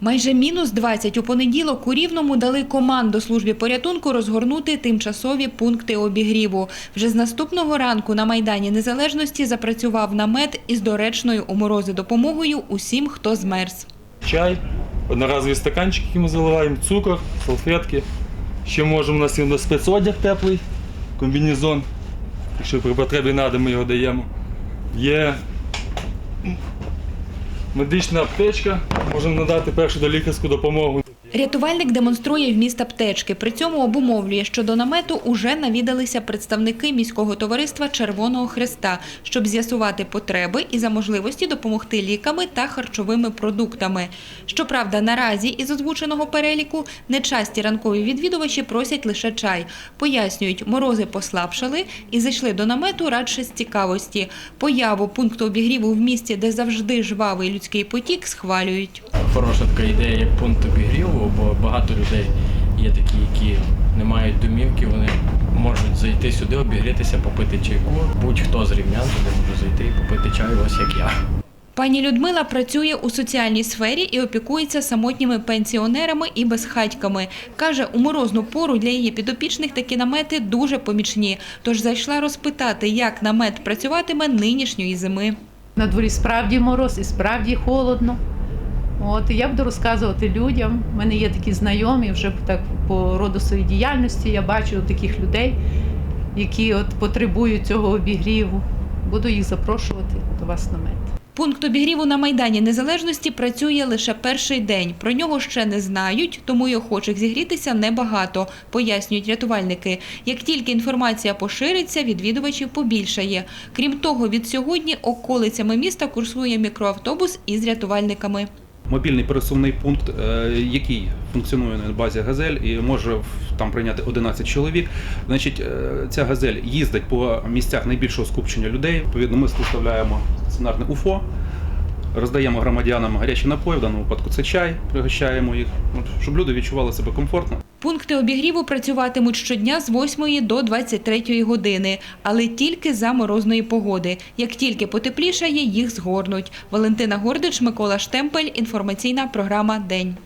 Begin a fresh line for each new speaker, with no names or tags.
Майже мінус 20 у понеділок у Рівному дали команду службі порятунку розгорнути тимчасові пункти обігріву. Вже з наступного ранку на Майдані Незалежності запрацював намет із доречною у морози допомогою усім, хто змерз.
чай, одноразові стаканчики, які ми заливаємо, цукор, салфетки. Ще можемо, у нас є спецодяг теплий, комбінезон. Якщо при потребі треба, ми його даємо. Є медична аптечка, можемо надати першу долікарську допомогу.
Рятувальник демонструє вміст аптечки. При цьому обумовлює, що до намету уже навідалися представники міського товариства Червоного Хреста, щоб з'ясувати потреби і за можливості допомогти ліками та харчовими продуктами. Щоправда, наразі із озвученого переліку нечасті ранкові відвідувачі просять лише чай. Пояснюють, морози послабшали і зайшли до намету радше з цікавості. Появу пункту обігріву в місті, де завжди жвавий людський потік, схвалюють.
хороша така ідея, як пункт обігріву, багато людей є такі, які не мають домівки, вони можуть зайти сюди, обігрітися, попити чайку. Будь-хто з рівнян туди може зайти і попити чай, ось як я.
Пані Людмила працює у соціальній сфері і опікується самотніми пенсіонерами і безхатьками. Каже, у морозну пору для її підопічних такі намети дуже помічні. Тож зайшла розпитати, як намет працюватиме нинішньої зими.
На дворі справді мороз і справді холодно. От і я буду розказувати людям. У мене є такі знайомі, вже так по роду своєї діяльності. Я бачу таких людей, які от потребують цього обігріву. Буду їх запрошувати до вас на мед.
Пункт обігріву на Майдані Незалежності працює лише перший день. Про нього ще не знають, тому й охочих зігрітися небагато, пояснюють рятувальники. Як тільки інформація пошириться, відвідувачів побільшає. Крім того, від сьогодні околицями міста курсує мікроавтобус із рятувальниками.
Мобільний пересувний пункт, е, який функціонує на базі газель і може там прийняти 11 чоловік. Значить, е, ця газель їздить по місцях найбільшого скупчення людей. Відповідно, ми виставляємо сценарне УФО, роздаємо громадянам гарячі напої, в даному випадку це чай, пригощаємо їх, щоб люди відчували себе комфортно.
Пункти обігріву працюватимуть щодня з 8 до 23 години, але тільки за морозної погоди. Як тільки потеплішає, їх згорнуть. Валентина Гордич, Микола Штемпель. Інформаційна програма День.